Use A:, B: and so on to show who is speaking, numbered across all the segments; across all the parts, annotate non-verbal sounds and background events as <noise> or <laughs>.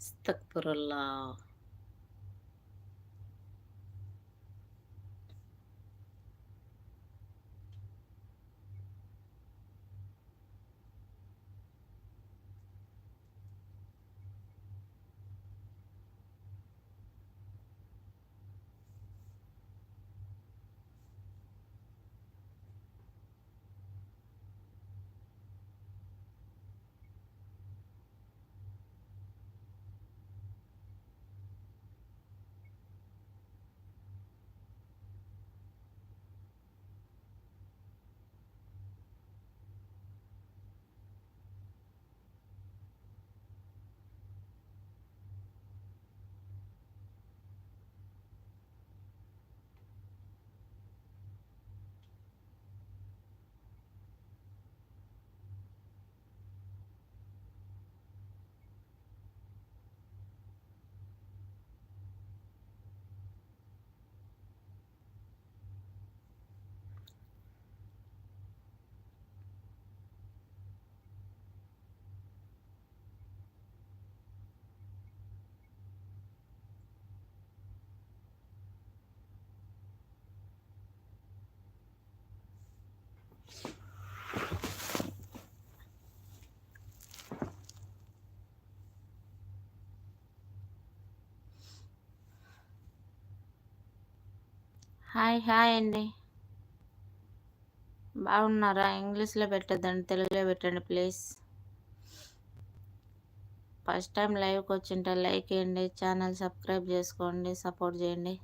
A: استغفر الله hi hi అండి. బాగున్నారా? ఇంగ్లీష్లో పెట్టద్దండి తెలుగులో పెట్టండి ప్లీజ్. ఫస్ట్ టైం లైవ్కి వచ్చింటే లైక్ చేయండి ఛానల్ సబ్స్క్రైబ్ చేసుకోండి సపోర్ట్ చేయండి.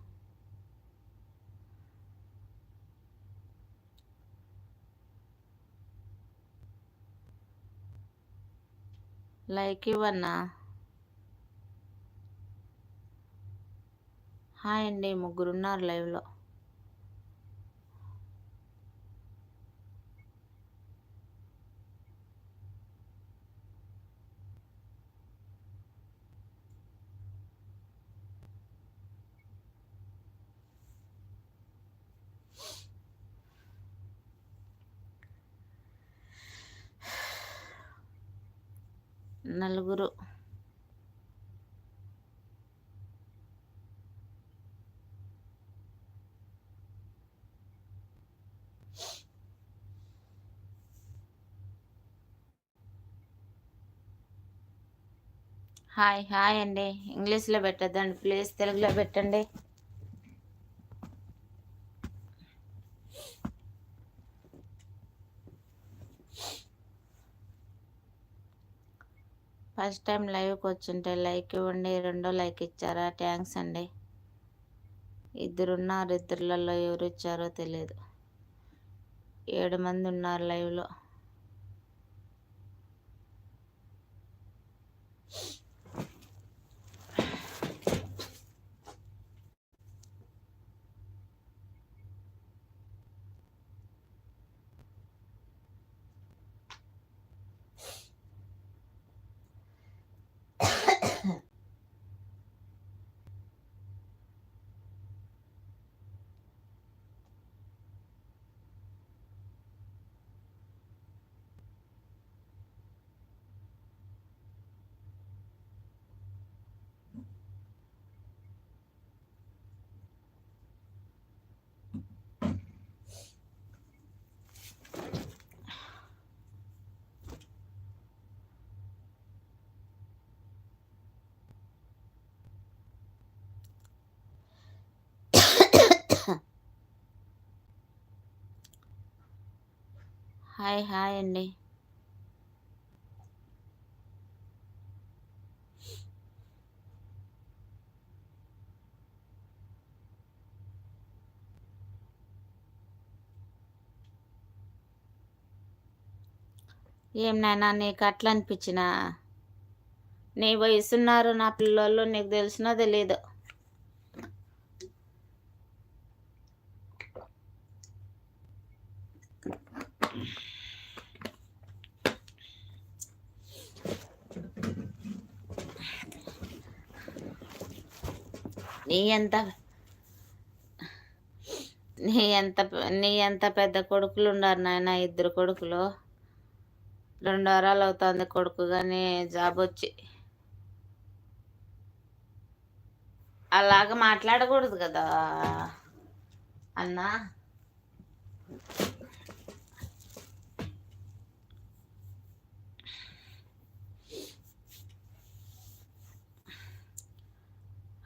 A: లైక్ ఇవ్వన్నా? హాయ్ అండి ముగ్గురున్నారు లైవ్లో. నలుగురు. హాయ్ హాయ్ అండి. ఇంగ్లీష్లో పెట్టద్దండి ప్లీజ్ తెలుగులో పెట్టండి. ఫస్ట్ టైం లైవ్కి వచ్చింటే లైక్ ఇవ్వండి రెండో లైక్ ఇచ్చారా? థ్యాంక్స్ అండి. ఇద్దరున్నారు ఇద్దరులలో ఎవరు ఇచ్చారో తెలియదు ఏడు మంది ఉన్నారు లైవ్లో. హాయ్ హాయ్ అండి. ఏం నాయనా నీకు అట్లా అనిపించిన నీ వయసున్నారు నా పిల్లలు నీకు తెలిసినా తెలీదు. నీ ఎంత నీ ఎంత నీ ఎంత పెద్ద కొడుకులు ఉన్నారు నాయన ఇద్దరు కొడుకులు. రెండు వారాలు అవుతుంది కొడుకు కానీ జాబ్ వచ్చి. అలాగ మాట్లాడకూడదు కదా అన్నా.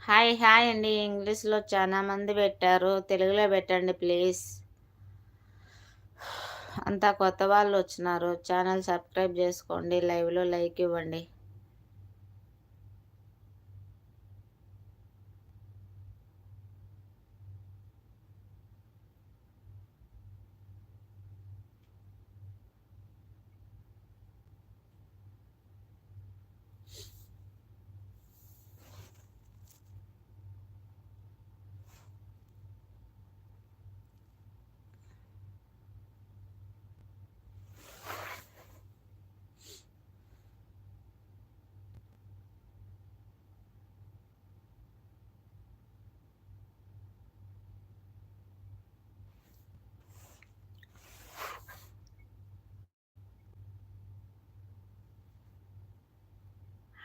A: హాయ్ హాయ్ అండి. ఇంగ్లీష్లో చాలా మంది పెట్టారు. తెలుగులో పెట్టండి ప్లీజ్. అంతా కొత్త వాళ్ళు వచ్చినారు. ఛానల్ సబ్స్క్రైబ్ చేసుకోండి. లైవ్లో లైక్ ఇవ్వండి.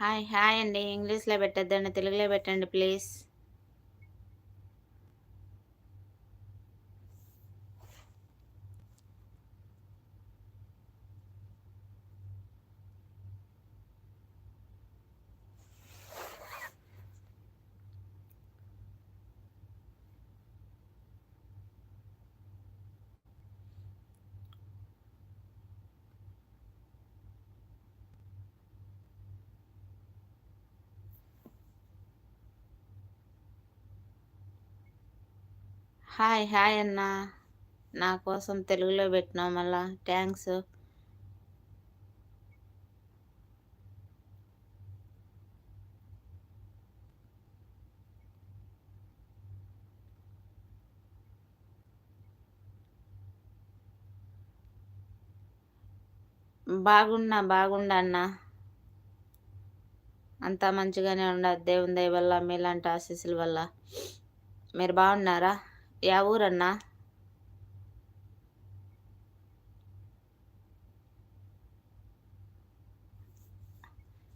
A: హాయ్ హాయ్ అండి. ఇంగ్లీష్లో పెట్టద్దండి తెలుగులో పెట్టండి ప్లీజ్. హాయ్ హాయ్ అన్న. నా కోసం తెలుగులో పెట్టినావు మళ్ళా. థ్యాంక్స్ బాగున్నా బాగుండా అన్న. అంతా మంచిగానే ఉండదు దేవుని దయ వల్ల మీలాంటి ఆశీస్సుల వల్ల. మీరు బాగున్నారా? యా ఊరన్నా.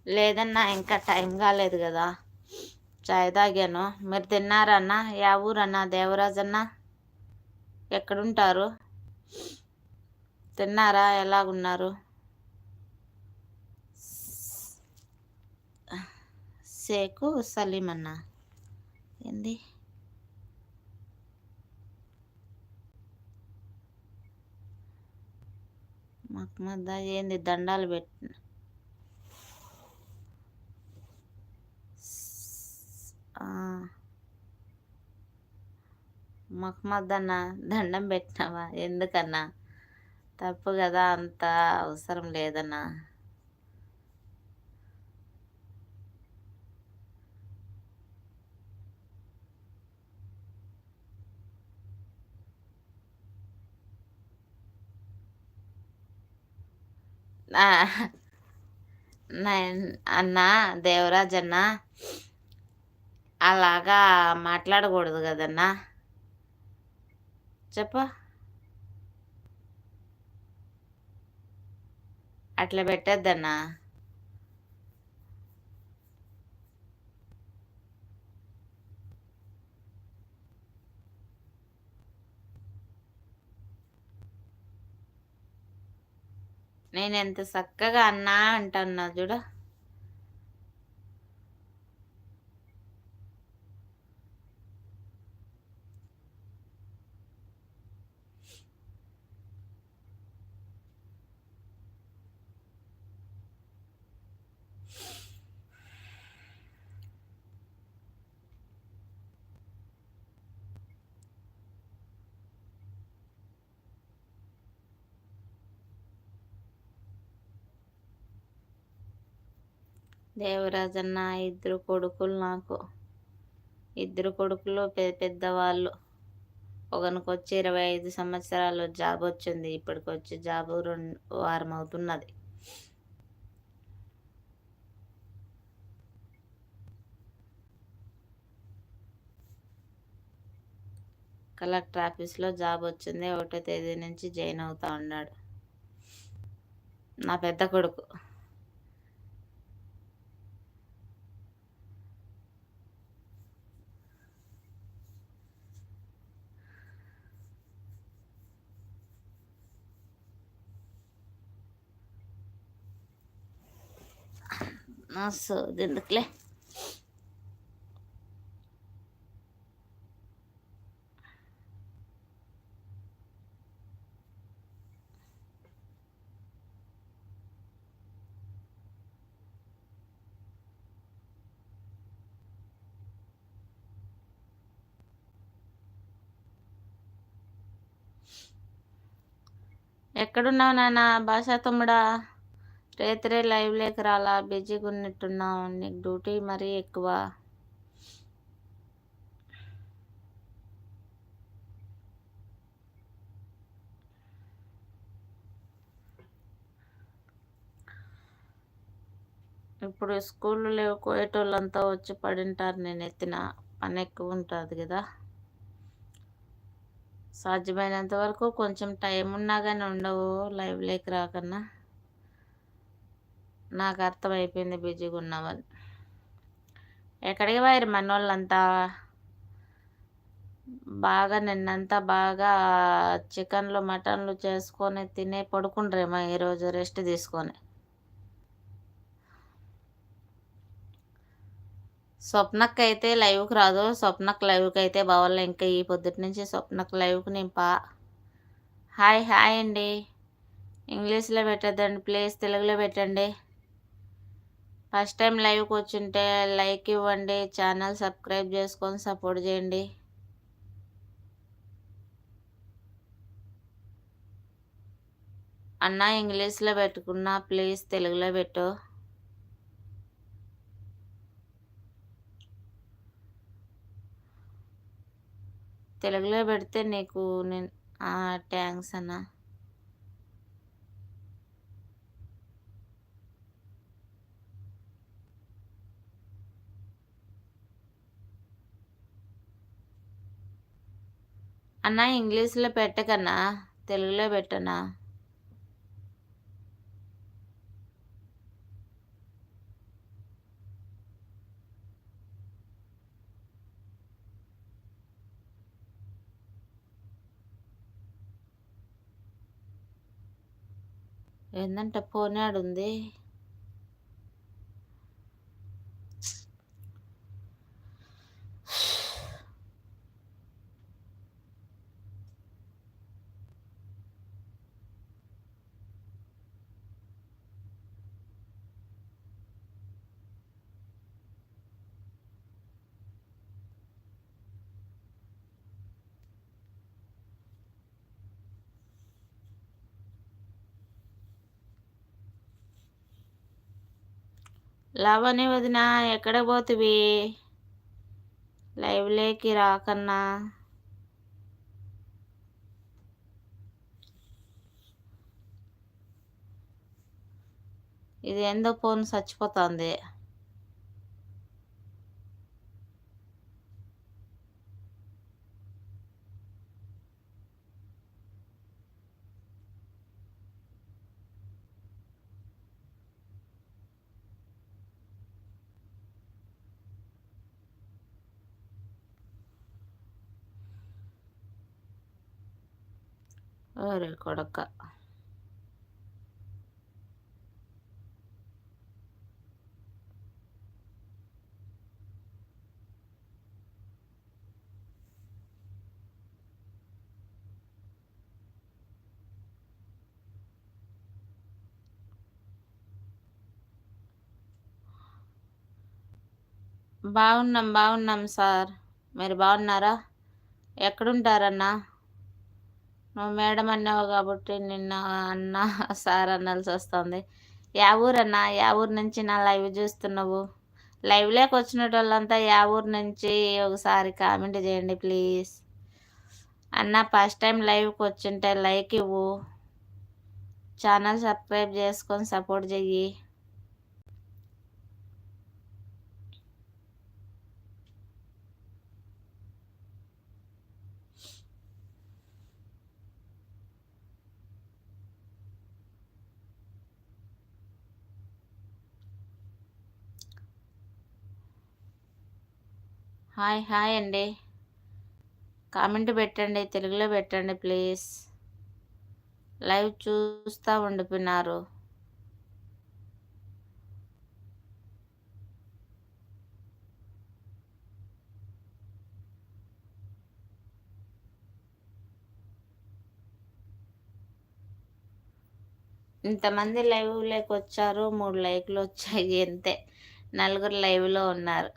A: లేదన్నా ఇంకా టైం కాలేదు కదా. చాయ్ తాగాను. మీరు తిన్నారన్నా యా ఊరన్నా దేవరాజ్ అన్న ఎక్కడుంటారు? తిన్నారా? ఎలాగున్నారు? సేకు సలీం అన్న ఏంది? మాకు మధ్య ఏంది దండాలు పెట్టిన మహమ్మద్ దండం పెట్టినావా? ఎందుకన్నా? తప్పు కదా అంత అవసరం లేదన్నా. అన్న దేవరాజ్ అన్న అలాగా మాట్లాడకూడదు కదన్నా. చెప్ప. అట్లా పెట్టద్దన్నా. నేను ఎంత చక్కగా అన్నా అంటున్నా చూడ. దేవరాజన్న ఇద్దరు కొడుకులు నాకు. ఇద్దరు కొడుకులు పెద్దవాళ్ళు. ఒకనికి వచ్చి ఇరవై ఐదు సంవత్సరాలు జాబ్ వచ్చింది. ఇప్పటికి వచ్చి జాబ్ రెండు వారం అవుతున్నది. కలెక్టర్ ఆఫీస్లో జాబ్ వచ్చింది. ఒకటో తేదీ నుంచి జాయిన్ అవుతా ఉన్నాడు. నా పెద్ద కొడుకు. సో ఎందుకులే ఎక్కడున్నావు నాన్న? భాషా తమ్ముడా? రేత్రే లైవ్ లేక రాలా బిజీగా ఉన్నట్టున్నావు నీకు డ్యూటీ మరీ ఎక్కువ. ఇప్పుడు స్కూళ్ళు లేవు కోయేటోళ్ళంతా వచ్చి పడింటారు నేను ఎత్తిన పని ఎక్కువ ఉంటుంది కదా. సాధ్యమైనంత వరకు కొంచెం టైం ఉన్నా కానీ ఉండవు లైవ్ లేక రాకన్నా. నాకు అర్థమైపోయింది బిజీగా ఉన్నామని ఎక్కడికి పోయారు మన వాళ్ళంతా బాగా నిన్నంతా బాగా చికెన్లు మటన్లు చేసుకొని తినే పడుకుండ్రేమో ఈరోజు రెస్ట్ తీసుకొని. స్వప్నక్ అయితే లైవ్కి రాదు. స్వప్నక్ లైవ్కి అయితే బావాల ఇంకా ఈ పొద్దుటి నుంచి స్వప్నక్ లైవ్కి నేను పా. హాయ్ హాయ్ అండి. ఇంగ్లీష్లో పెట్టద్దండి ప్లీజ్ తెలుగులో పెట్టండి. ఫస్ట్ టైం లైవ్కి వచ్చింటే లైక్ ఇవ్వండి ఛానల్ సబ్స్క్రైబ్ చేసుకొని సపోర్ట్ చేయండి. అన్న ఇంగ్లీష్లో పెట్టుకున్నా ప్లీజ్ తెలుగులో పెట్టు. తెలుగులో పెడితే నీకు నేను థ్యాంక్స్ అన్నా. అన్న ఇంగ్లీష్లో పెట్టకన్నా తెలుగులో పెట్టనా? ఏందంటే పోనాడు ఉంది లావణి వదినా ఎక్కడ పోతివి? లైవ్లోకి రాకన్నా ఇది ఏందో ఫోన్ చచ్చిపోతుంది. ఒరే కొడక. బాగున్నాం బాగున్నాం సార్. మీరు బాగున్నారా? ఎక్కడుంటారన్నా? నువ్వు మేడం అన్నావు కాబట్టి నిన్న అన్న సార్ అనాల్సి వస్తుంది. యా ఊరన్నా యా ఊరు నుంచి నా లైవ్ చూస్తున్నావు. లైవ్లోకి వచ్చిన వాళ్ళంతా యా ఊరు నుంచి ఒకసారి కామెంట్ చేయండి ప్లీజ్. అన్న ఫస్ట్ టైం లైవ్కి వచ్చింటే లైక్ ఇవ్వు. ఛానల్ సబ్స్క్రైబ్ చేసుకొని సపోర్ట్ చెయ్యి. హాయ్ హాయ్ అండి. కామెంట్ పెట్టండి తెలుగులో పెట్టండి ప్లీజ్. లైవ్ చూస్తూ ఉండిపోయినారు. ఇంతమంది లైవ్లోకి వచ్చారు మూడు లైక్లు వచ్చాయి అంతే. నలుగురు లైవ్లో ఉన్నారు.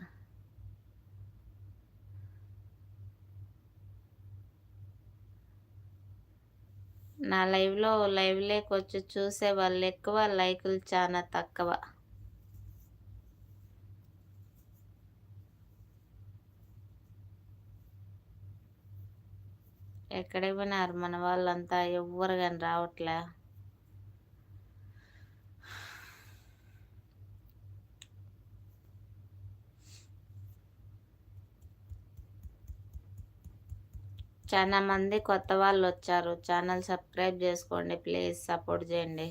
A: నా లైవ్లో లైవ్ లేకొచ్చి చూసే వాళ్ళు ఎక్కువ లైకులు చాలా తక్కువ. ఎక్కడ పోయినారు మన వాళ్ళంతా? ఎవ్వరు కానీ రావట్లే. చాలా మంది కొత్త వాళ్ళు వచ్చారు ఛానల్ సబ్స్క్రైబ్ చేసుకోండి ప్లీజ్ సపోర్ట్ చేయండి.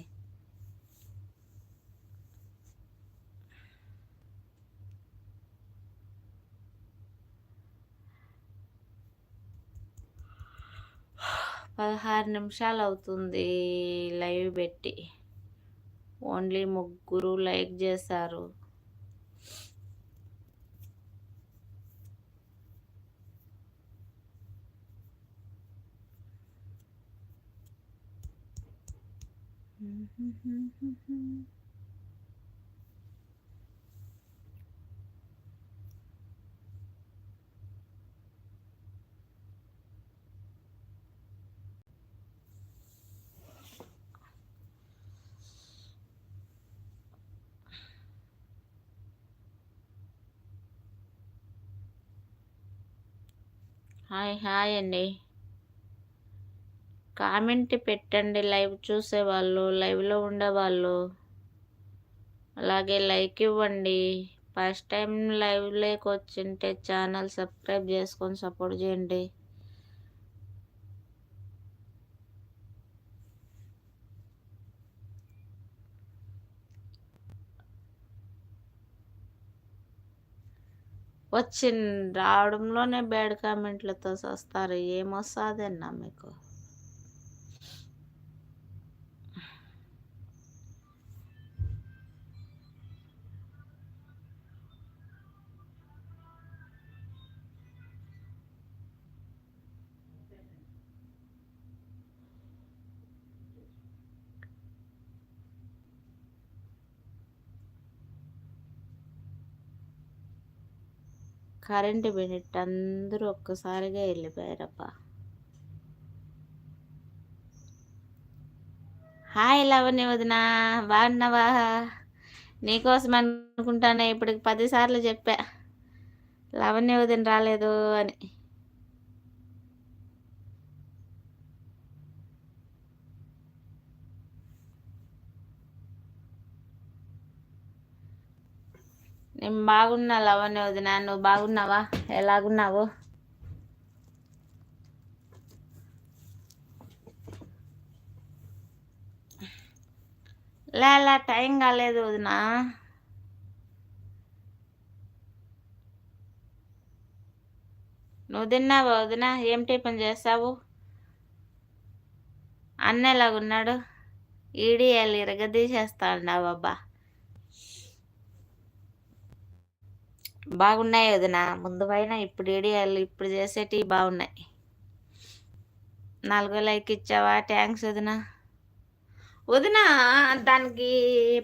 A: పదహారు నిమిషాలు అవుతుంది లైవ్ పెట్టి. ఓన్లీ ముగ్గురు లైక్ చేశారు. హాయ్ హాయ్ అండి కామెంట్ పెట్టండి. లైవ్ చూసేవాళ్ళు లైవ్లో ఉండేవాళ్ళు. అలాగే లైక్ ఇవ్వండి. ఫస్ట్ టైం లైవ్లోకి వచ్చింటే ఛానల్ సబ్స్క్రైబ్ చేసుకొని సపోర్ట్ చేయండి. వచ్చి రావడంలోనే బ్యాడ్ కామెంట్లతో వస్తారు ఏమొస్తుందన్నా మీకు? కరెంటు మినిట్ అందరూ ఒక్కసారిగా వెళ్ళిపోయారబ్బా. హాయ్ లవణి వదిన బాగున్నావా? నీకోసం అనుకుంటానే ఇప్పటికి పదిసార్లు చెప్పా. లవణ్య వదిన రాలేదు అని. నేను బాగున్నా లవణ్య వదిన. నువ్వు బాగున్నావా? ఎలాగున్నావు? లేలా టైం కాలేదు వదిన. నువ్వు తిన్నావా వదిన? ఏం టిఫిన్ చేస్తావు అన్న ఎలాగున్నాడు? ఈడియాలు ఇరగదీసేస్తా ఉన్నావబ్బా బాగున్నాయి వదిన. ముందు పైన ఇప్పుడు ఏడియాలు. ఇప్పుడు చేసేటివి బాగున్నాయి. నాలుగో లైక్ ఇచ్చావా? ట్యాంక్స్ వదిన. వదిన దానికి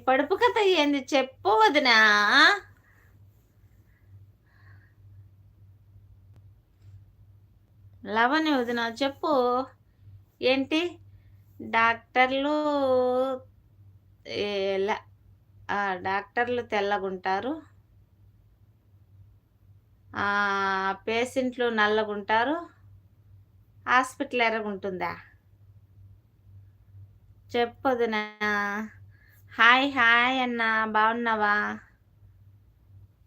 A: పడుపు కథ ఏంది చెప్పు వదిన. లవని వదిన చెప్పు. ఏంటి? డాక్టర్లు డాక్టర్లు తెల్లగుంటారు. పేషెంట్లు నల్లగుంటారు. హాస్పిటల్ ఎర్రగుంటుందా? చెప్పొద్దునా? హాయ్ హాయ్ అన్న బాగున్నావా?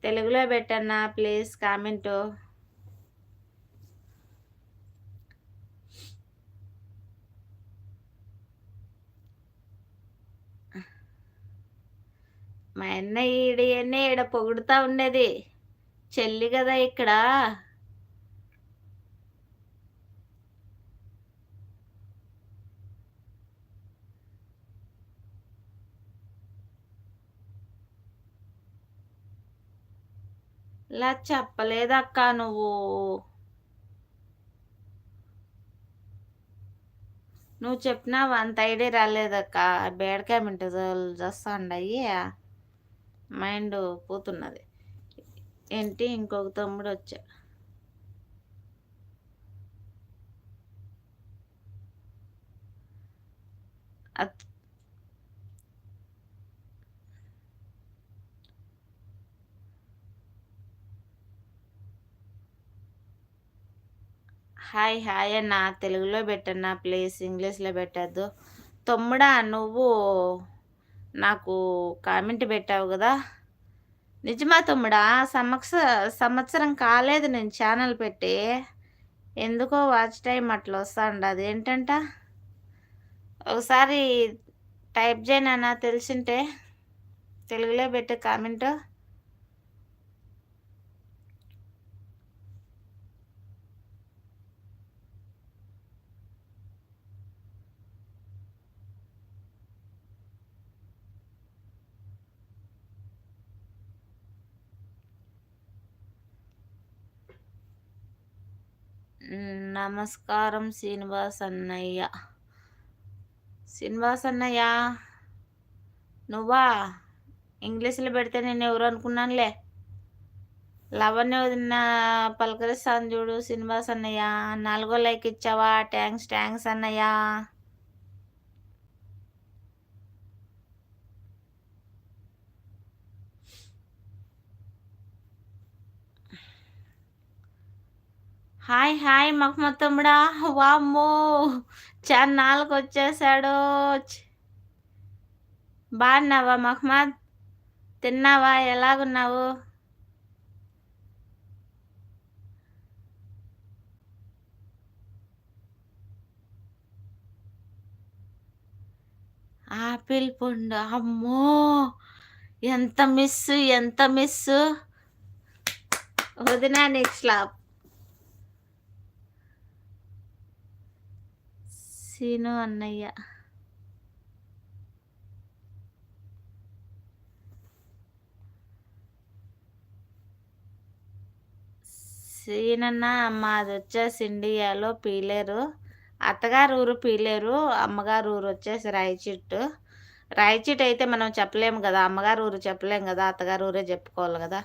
A: తెలుగులో పెట్టన్నా ప్లీజ్ కామెంటు. మా అన్న ఈడ ఈడ పొగుడుతూ ఉండేది. చెల్లి కదా ఇక్కడ. ఇలా చెప్పలేదక్క నువ్వు. నువ్వు చెప్పినా అంత ఐడియా రాలేదక్క బేడకాయ మింటుంది చేస్తా మైండ్ పోతున్నది. ఏంటి ఇంకొక తమ్ముడు వచ్చా. హాయ్ హాయ్ అన్న. తెలుగులో పెట్టన్నా ప్లీజ్ ఇంగ్లీష్లో పెట్టద్దు. తమ్ముడా నువ్వు నాకు కామెంట్ పెట్టావు కదా. నిజమా తమ్ముడా. సంవత్స సంవత్సరం కాలేదు నేను ఛానల్ పెట్టి. ఎందుకో వాచ్ టైం అట్లా అది అదేంటంట? ఒకసారి టైప్ చేయనన్నా తెలిసింటే. తెలుగులో పెట్టే కామెంట్. నమస్కారం శ్రీనివాస్ అన్నయ్య శ్రీనివాస్ అన్నయ్య నువ్వా? ఇంగ్లీష్లో పెడితే నేను ఎవరు అనుకున్నానులే? లవణ్య వదిన పలకరిస్తాను చూడు శ్రీనివాస్ అన్నయ్య నాలుగో లైక్ ఇచ్చావా? థ్యాంక్స్ థ్యాంక్స్ అన్నయ్య. హాయ్ హాయ్ మహమ్మద్ తమ్ముడా వామ్మో చాన్నాళ్ళకి వచ్చేసాడు బాగున్నావా మహమ్మద్? తిన్నావా? ఎలాగున్నావు? ఆపిల్ పండు అమ్మో. ఎంత మిస్ ఎంత మిస్ వదినా నెక్స్ట్ స్లాబ్ సీను అన్నయ్య. సీనన్న మాది వచ్చేసి ఇండియాలో పీలేరు. అత్తగారు ఊరు పీలేరు అమ్మగారు ఊరు వచ్చేసి రాయచిట్టు. రాయచీట అయితే మనం చెప్పలేము కదా. అమ్మగారు ఊరు చెప్పలేము కదా. అత్తగారు ఊరే చెప్పుకోవాలి కదా.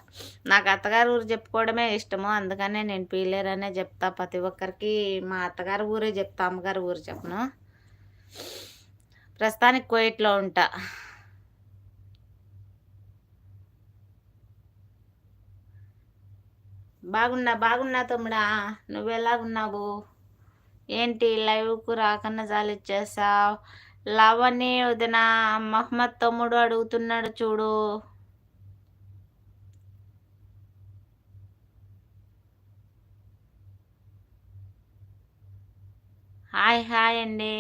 A: నాకు అత్తగారు ఊరు చెప్పుకోవడమే ఇష్టము. అందుకనే నేను పీలేరు అనే చెప్తా. ప్రతి ఒక్కరికి మా అత్తగారు ఊరే చెప్తా. అమ్మగారు ఊరు చెప్పను. ప్రస్తుతానికి కోయిట్లో ఉంటా. బాగున్నా బాగున్నా తమ్ముడా. నువ్వెలాగున్నావు? ఏంటి? లైవ్కు రాకన్నా జాలిచ్చేసావు లవని వదిన మహమ్మద్ తమ్ముడు అడుగుతున్నాడు చూడు. హాయ్ హాయ్ అండి.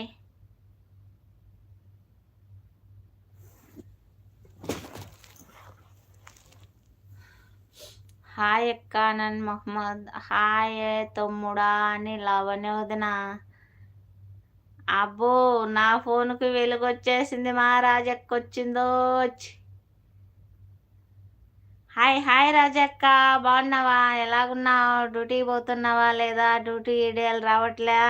A: హాయ్ అక్క నన్ మహమ్మద్. హాయ్ తమ్ముడా అని లవణి వదిన. అబ్బో నా ఫోన్కి వెలుగొచ్చేసింది మా రాజక్క వచ్చిందో హాయ్ హాయ్ రాజక్క బాగున్నావా? ఎలాగున్నావు? డ్యూటీకి పోతున్నావా లేదా? డ్యూటీ ఈడియాలు రావట్లే?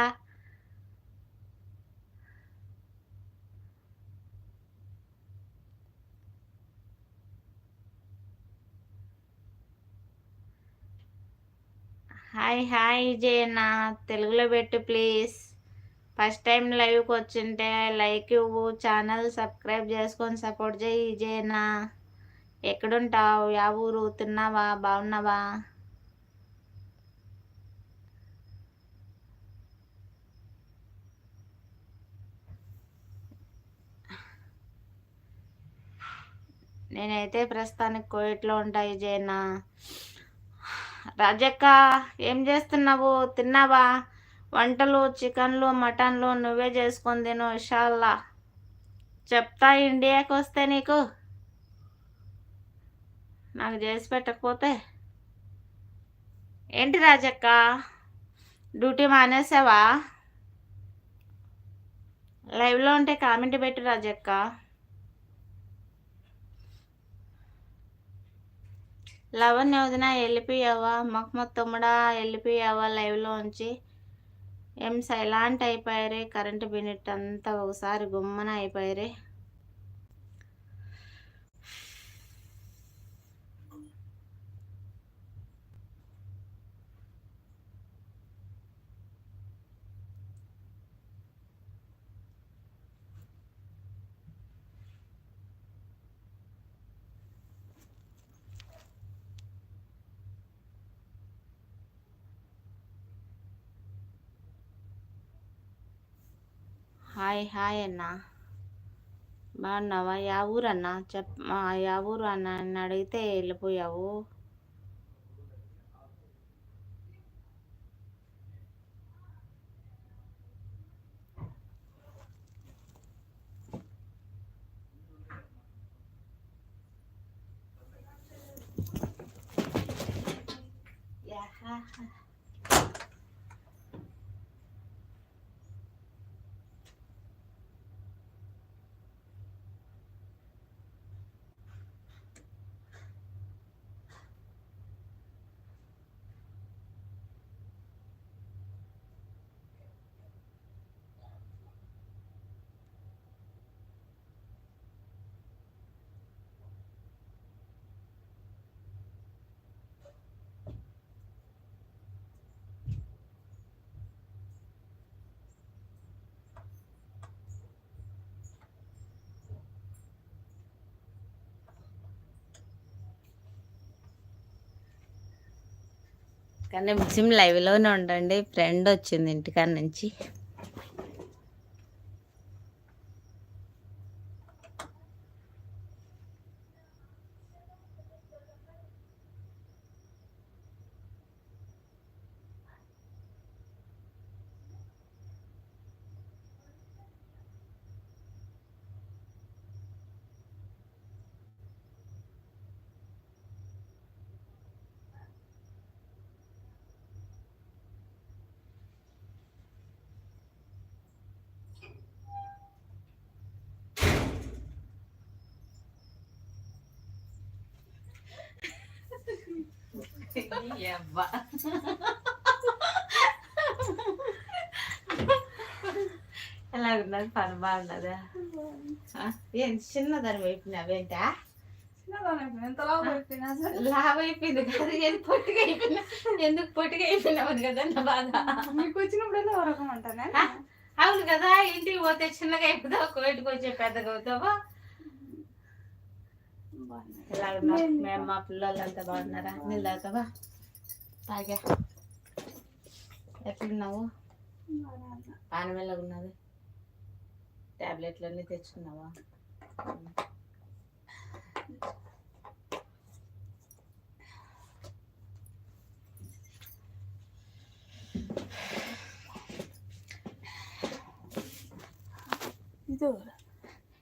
A: హాయ్ హాయ్ జయన్న తెలుగులో పెట్టు ప్లీజ్. ఫస్ట్ టైం లైవ్కి వచ్చింటే లైక్ ఇవ్వు ఛానల్ సబ్స్క్రైబ్ చేసుకొని సపోర్ట్ చేయి జయన్న ఎక్కడుంటావు? యా ఊరు? తిన్నావా? బాగున్నావా? నేనైతే ప్రస్తుతానికి కోయిట్లో ఉంటాయి జయన్న రాజక్క ఏం చేస్తున్నావు? తిన్నావా? వంటలు చికెన్లు మటన్లు నువ్వే చేసుకొని తిను ఇషాల్లా చెప్తా ఇండియాకి వస్తే నీకు. నాకు చేసి పెట్టకపోతే. ఏంటి రాజక్క? డ్యూటీ మానేసావా? లైవ్లో ఉంటే కామెంట్ పెట్టు రాజక్క. లవన్ వదిన వెళ్ళిపోయావా? మహమ్మద్ తమ్ముడా వెళ్ళిపోయావా లైవ్లో ఉంచి? ఏం సైలాంట్ అయిపోయారే? కరెంటు బినెట్ అంతా ఒకసారి గుమ్మన అయిపోయారే? హాయ్ హాయ్ అన్న. బాగున్నావా? యా ఊరన్నా? చెప్ యా ఊరు అన్న అడిగితే వెళ్ళిపోయావు యా. కానీ ముస్లిం లైవ్లోనే ఉండండి. ఫ్రెండ్ వచ్చింది ఇంటికాడ నుంచి. <laughs> ఎలా ఉన్నది? పని బాగున్నదా? ఏం చిన్నదాని వైపు అవేంటా లావ్ అయిపోయింది కదా. ఏం పొట్టిగా అయిపోయినా? ఎందుకు పొట్టిగా అయిపోయినావు కదా నా బాధ?
B: మీకు వచ్చినప్పుడల్లా ఒక రకం
A: అవును కదా. ఇంటికి పోతే చిన్నగా అయిపోతావు? కోయిటికి వచ్చే పెద్దగా అవుతావా? ఎలా ఉన్నారు మేము మా పిల్లలంతా బాగున్నారా? నీళ్ళు తాగుతావా? తాగా. ఎట్లున్నావు పానం ఉన్నది టాబ్లెట్లు అన్నీ తెచ్చుకున్నావా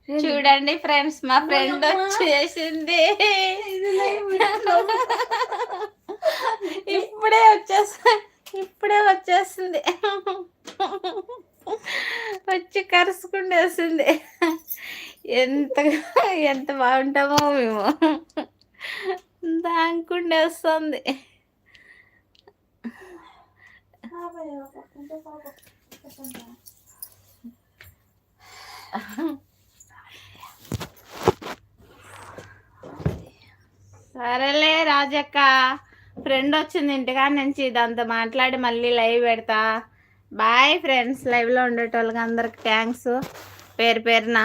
A: చూడండి ఫ్రెండ్స్ మా ఫ్రెండ్ వచ్చేసింది. <laughs> ఇప్పుడే వచ్చేసి ఇప్పుడే వచ్చేసింది. వచ్చి కరుసుకుండేసింది. ఎంత ఎంత బాగుంటామో మేము. దాంకుండేస్తుంది సరేలే రాజక్క. ఫ్రెండ్ వచ్చింది ఇంటికా నుంచి దాంతో మాట్లాడి మళ్ళీ లైవ్ పెడతా. బాయ్ ఫ్రెండ్స్ లైవ్లో ఉండేటోళ్ళకి అందరికి థ్యాంక్స్ పేరు పేరున.